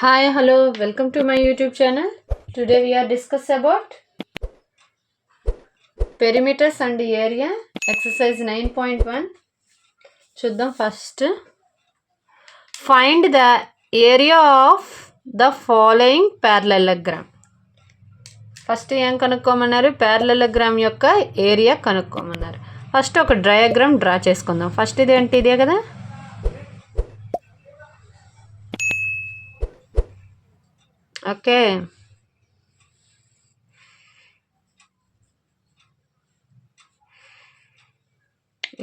Hi, hello, welcome to my YouTube channel. Today we are discuss about perimeters and area. Exercise 9.1 చూద్దాం first find the area of the following parallelogram first ఏం కనుక్కోమన్నారు? Parallelogram యొక్క area కనుక్కోమన్నారు. First ఒక diagram draw చేసుకుందాం. First ఇది ఏంటి? ఇదే కదా? ఓకే.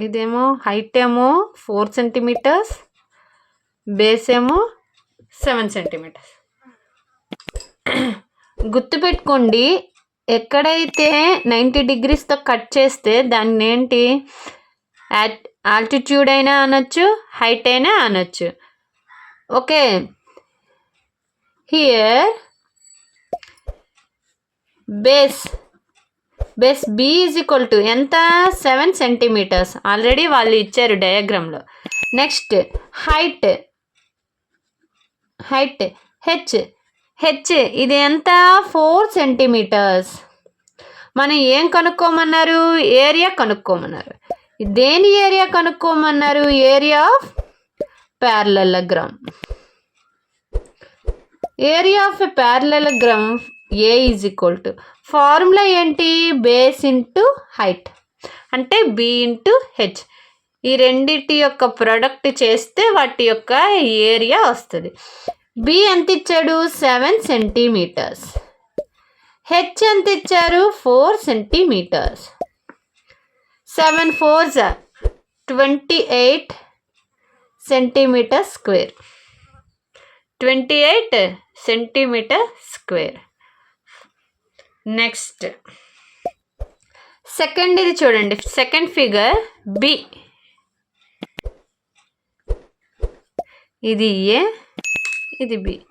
ఇదేమో హైట్ ఏమో ఫోర్ సెంటీమీటర్స్ బేస్ ఏమో సెవెన్ సెంటీమీటర్స్. గుర్తుపెట్టుకోండి ఎక్కడైతే నైంటీ డిగ్రీస్తో కట్ చేస్తే దాన్ని ఏంటి? ఆల్టిట్యూడ్ అయినా అనొచ్చు హైట్ అయినా అనొచ్చు. Okay. Here base base B is equal to ఎంత? సెవెన్ సెంటీమీటర్స్ ఆల్రెడీ వాళ్ళు ఇచ్చారు డయాగ్రామ్లో next height height H H ఇది ఎంత? ఫోర్ సెంటీమీటర్స్ మనం ఏం కనుక్కోమన్నారు? ఏరియా కనుక్కోమన్నారు. దేని area కనుక్కోమన్నారు? Area of parallelogram area of A parallelogram A is equal to? Formula ఏంటి? Base into height. అంటే బి ఇంటూ హెచ్. ఈ రెండింటి యొక్క ప్రొడక్ట్ చేస్తే వాటి యొక్క ఏరియా వస్తుంది. బి ఎంత ఇచ్చాడు? Seven centimeters. హెచ్ ఎంత ఇచ్చారు? Four centimetres. Seven four twenty eight centimetre square. Twenty eight centimetre square. Next. Second ఇది చూడండి. Second figure B. ఇది ఏ? ఇది బి.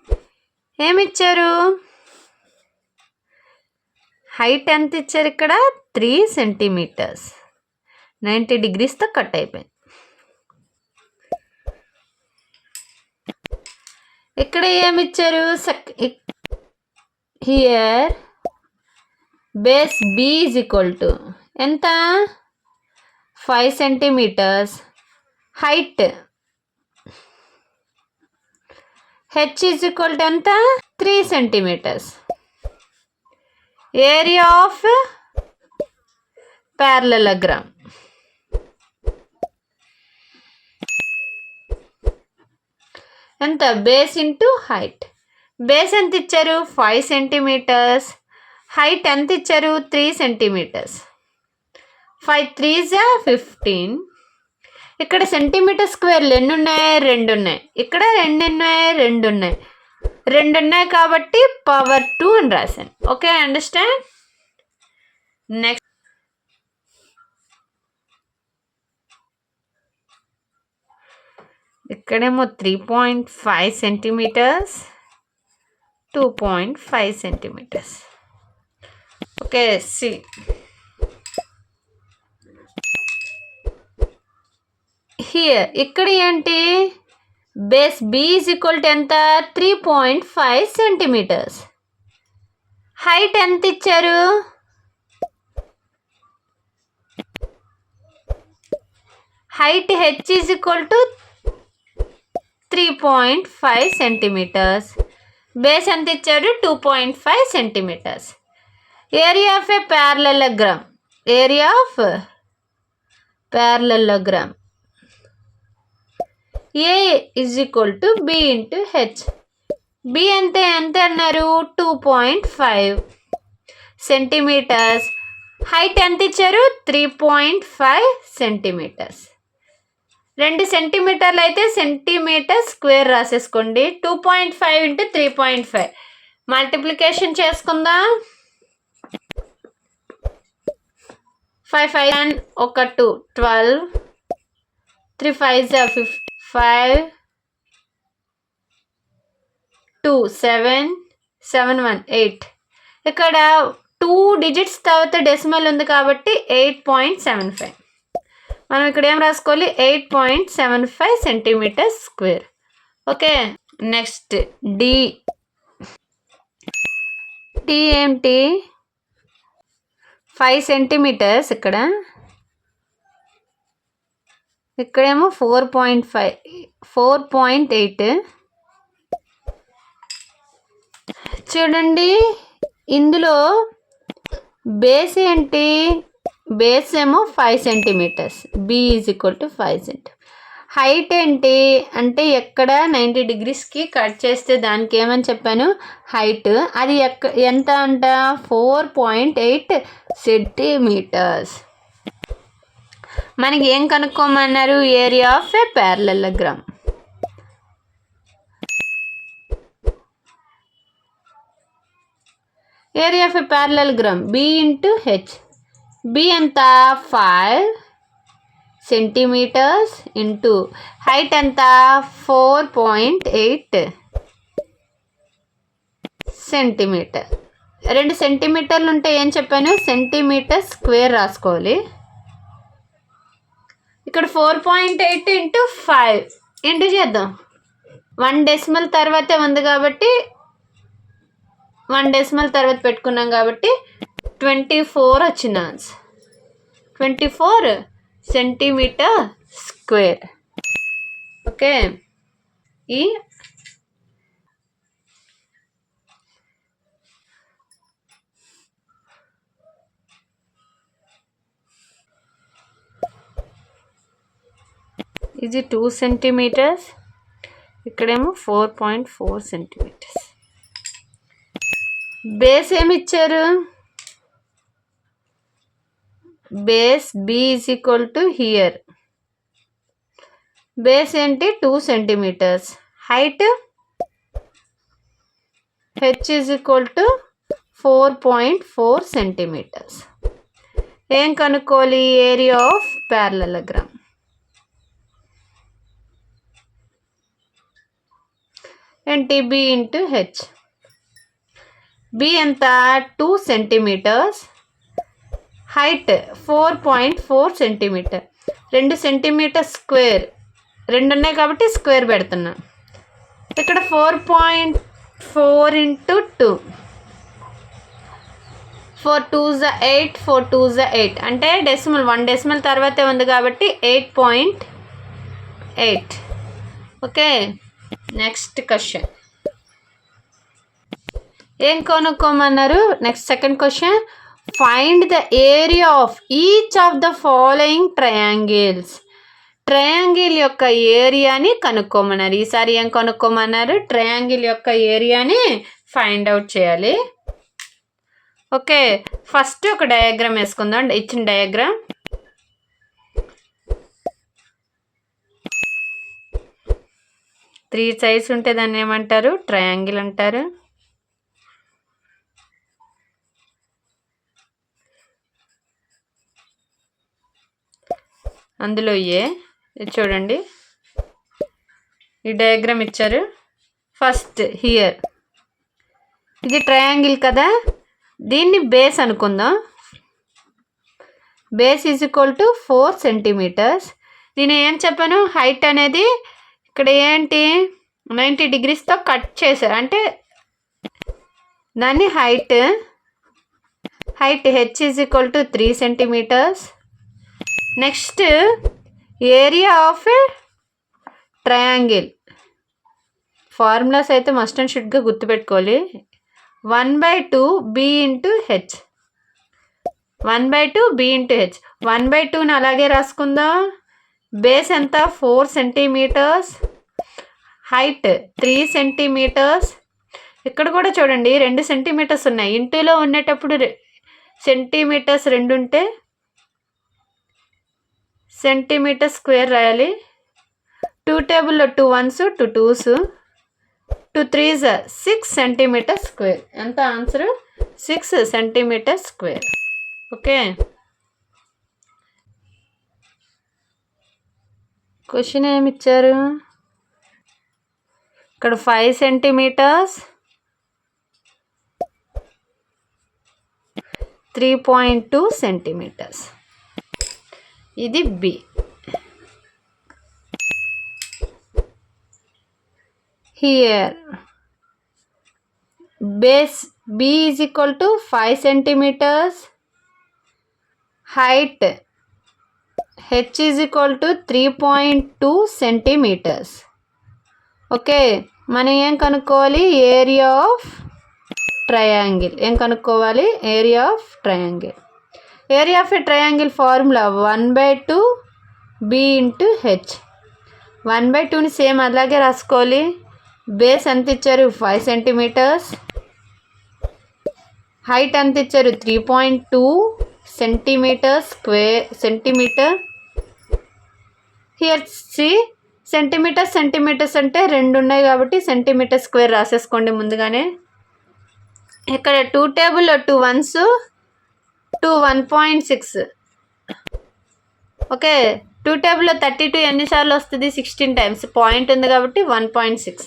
ఏమిచ్చారు? హైట్ ఎంత ఇచ్చారు ఇక్కడ? Three centimetres. నైంటీ డిగ్రీస్తో కట్ అయిపోయింది. ఇక్కడ ఏమిచ్చారు? Check here base B is equal to ఎంత? Five centimetres height H is equal to ఎంత? Three centimetres area of parallelogram ఎంత బేస్ ఇంటూ హైట్ బేస్ ఎంత ఇచ్చారు? ఫైవ్ సెంటీమీటర్స్ హైట్ ఎంత ఇచ్చారు? త్రీ సెంటీమీటర్స్ ఫైవ్ త్రీ జా ఫిఫ్టీన్ ఇక్కడ centimetre స్క్వేర్లు ఎన్ని ఉన్నాయి రెండు ఉన్నాయి. ఇక్కడ రెండు ఉన్నాయి రెండు ఉన్నాయి. రెండు ఉన్నాయి కాబట్టి పవర్ టూ అని రాశాను. ఓకే అండర్స్టాండ్ నెక్స్ట్ ఇక్కడేమో three point five centimetres two point five centimetres okay C. Here ఇక్కడ ఏంటి? Base B is equal to ఎంత? Three point five centimetres height ఎంత ఇచ్చారు? Height H is equal to three point five centimetres base ఎంత ఇచ్చాడు? Two point five centimetres area of a parallelogram area of parallelogram A is equal to B into H B ఎంత ఎంత అన్నారు? Two point five centimetres height ఎంత ఇచ్చారు? Three point five centimetres రెండు సెంటీమీటర్లు అయితే centimetre square రాసేసుకోండి. Two point five into three point five. Multiplication చేసుకుందాం. Five five and ఒక టూ ట్వెల్వ్. త్రీ ఫైవ్ జా ఫిఫ్ five. Two seven. Seven one eight. ఇక్కడ two digits తర్వాత డెసిమల్ ఉంది కాబట్టి ఎయిట్ పాయింట్ సెవెన్ ఫైవ్. మనం ఇక్కడ ఏం రాసుకోవాలి? Eight point seven five centimetre square. Okay? Next D. Tea ఏంటి? ఫైవ్ సెంటీమీటర్స్ ఇక్కడ. ఇక్కడేమో four point five four point eight. చూడండి ఇందులో బేస్ ఏంటి? బేస్ ఏమో five centimetres B is equal to five centi height ఏంటి? అంటే ఎక్కడ నైంటీ డిగ్రీస్కి కట్ చేస్తే దానికి ఏమని చెప్పాను? హైట్ అది ఎక్క ఎంత అంట? ఫోర్ పాయింట్ ఎయిట్ సెంటీమీటర్స్ మనకి ఏం కనుక్కోమన్నారు? Area of a parallelogram area of a parallelogram B into H B ఎంత ఫైవ్ సెంటీమీటర్స్ ఇంటూ హైట్ ఎంత ఫోర్ పాయింట్ ఎయిట్ సెంటీమీటర్ రెండు సెంటీమీటర్లు ఉంటే ఏం చెప్పాను? సెంటీమీటర్ స్క్వేర్ రాసుకోవాలి. ఇక్కడ four point eight into five into చేద్దాం? వన్ డెసిమల్ తర్వాతే ఉంది కాబట్టి వన్ డెసిమల్ తర్వాత పెట్టుకున్నాం కాబట్టి ట్వంటీ ఫోర్ వచ్చిన twenty four centimetre square. Okay. ఈ ఇది టూ సెంటీమీటర్స్. ఇక్కడేమో four point four centimetres. Base ఏమి ఇచ్చారు? Base B is equal to here base ఏంటి? Two centimetres height H is equal to four point four centimetres ఏం కనుక్కోవాలి? Area of parallelogram ఏంటి? B into H B ఎంత? Two centimetres height four point four centimetre. రెండు centimetre square. రెండు ఉన్నాయి కాబట్టి square పెడుతున్నా. ఇక్కడ four point four into two. Four two జ ఎయిట్ ఫోర్ టూ జ ఎయిట్. అంటే డెసిమల్ వన్ డెసిమల్ తర్వాతే ఉంది కాబట్టి eight point eight. Okay? Next question. ఏం కొనుక్కోమన్నారు? Next second question. Find the area of each of the following triangles triangle యొక్క ఏరియాని కనుక్కోమన్నారు. ఈసారి ఏం కనుక్కోమన్నారు? ట్రయాంగిల్ యొక్క ఏరియాని ఫైండ్ అవుట్ చేయాలి. ఓకే ఫస్ట్ ఒక డయాగ్రామ్ వేసుకుందాం. ఇచ్చిన డయాగ్రామ్ త్రీ సైజ్ ఉంటే దాన్ని ఏమంటారు? ట్రయాంగిల్ అంటారు. అందులో ఏ? చూడండి. ఈ డయాగ్రామ్ ఇచ్చారు. First here. ఇది ట్రయాంగిల్ కదా? దీన్ని బేస్ అనుకుందాం. Base is equal to four centimetres. దీని ఏం చెప్పాను? హైట్ అనేది ఇక్కడ ఏంటి? నైంటీ డిగ్రీస్తో కట్ చేశారు. అంటే దాన్ని height. Height H is equal to three centimetres. Next area of triangle. Formulas అయితే మస్ట్ అండ్ షుడ్గా గుర్తుపెట్టుకోవాలి. One by two B into H. One by two B into H. One by టూని అలాగే రాసుకుందాం. బేస్ ఎంత? Four centimetres. Height three centimetres. ఇక్కడ కూడా చూడండి రెండు సెంటీమీటర్స్ ఉన్నాయి. ఇంటిలో ఉండేటప్పుడు సెంటీమీటర్స్ రెండు ఉంటే సెంటీమీటర్ స్క్వేర్ రాయాలి. టూ టేబుల్లో two ones two twos two threes six centimetre square. ఎంత answer? Six centimetre square. Okay? Question ఏమిచ్చారు? ఇక్కడ five centimetres three point two centimetres. ఇది B. Here base B is equal to five centimetres height H is equal to three point two centimetres okay మనం ఏం కనుక్కోవాలి? Area of triangle ఏం కనుక్కోవాలి? Area of triangle area of a triangle formula one by two B into H. One by టూని same అలాగే రాసుకోవాలి. Base ఎంత ఇచ్చారు? Five centimetres. హైట్ ఎంత ఇచ్చారు? Three point two centimetre square centimetre. Here C centimetres centimetres అంటే రెండు ఉన్నాయి కాబట్టి సెంటీమీటర్ స్క్వేర్ రాసేసుకోండి ముందుగానే. ఇక్కడ టూ టేబుల్లో two ones two one point six okay two టేబుల్లో థర్టీ టూ ఎన్నిసార్లు వస్తుంది? సిక్స్టీన్ టైమ్స్ పాయింట్ ఉంది కాబట్టి వన్ పాయింట్ సిక్స్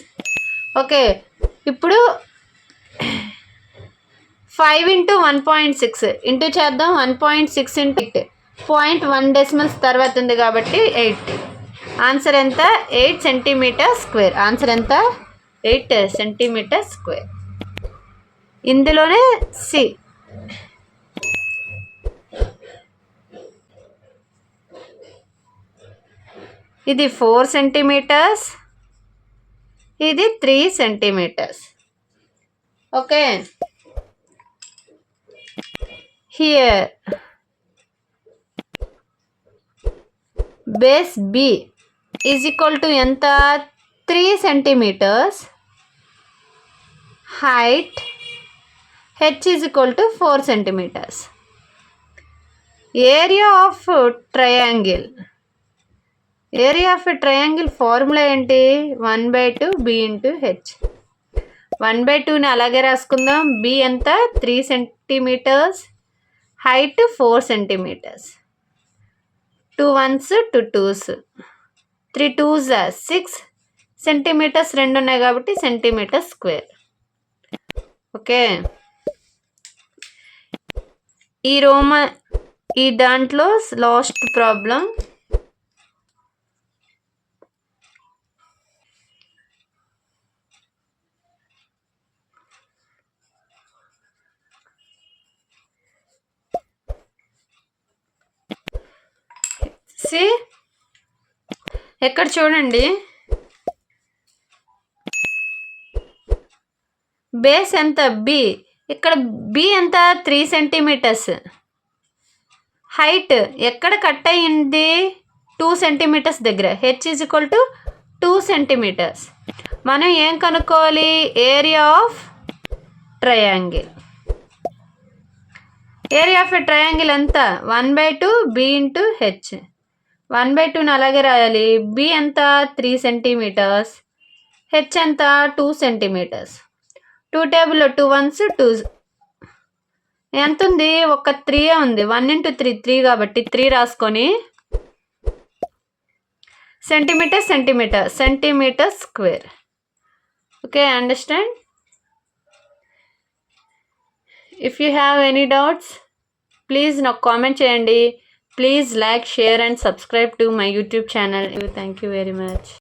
ఓకే ఇప్పుడు five into one point six into చేద్దాం. One point six into eight point one decimals తర్వాత ఉంది కాబట్టి ఎయిట్ ఆన్సర్ ఎంత? ఎయిట్ సెంటీమీటర్ స్క్వేర్ ఆన్సర్ ఎంత? ఎయిట్ సెంటీమీటర్ స్క్వేర్ ఇందులోనే సి ఇది ఫోర్ సెంటీమీటర్స్ ఇది three centimetres okay here base B is equal to ఎంత? Three centimetres height H is equal to four centimetres area of triangle area of triangle formula ఏంటి? One by two B into H. One by టూని అలాగే రాసుకుందాం. B ఎంత? Three centimetres. Height four centimetres. Two ones two twos. Three twos six centimetres రెండు ఉన్నాయి కాబట్టి centimetre square. Okay? ఈ రోమ ఈ దాంట్లో లాస్ట్ ప్రాబ్లం సి. ఎక్కడ చూడండి. బేస్ ఎంత? బి. ఇక్కడ బి ఎంత? Three centimetres. హైట్ ఎక్కడ కట్ అయ్యింది? టూ సెంటీమీటర్స్ దగ్గర. H is equal to two centimetres. మనం ఏం కనుక్కోవాలి? Area of triangle. Area of triangle ఎంత? One by two B into H. One by టూని అలాగే రాయాలి. బి ఎంత? త్రీ సెంటీమీటర్స్ హెచ్ ఎంత? టూ సెంటీమీటర్స్ టూ టేబుల్లో టూ వన్స్ టూ ఎంత ఉంది? ఒక త్రీ ఉంది. వన్ ఇంటూ త్రీ త్రీ కాబట్టి త్రీ రాసుకొని centimetre centimetre centimetre square okay understand if you have any doubts please నాకు కామెంట్ చేయండి. Please like, share and subscribe to my YouTube channel. Thank you very much.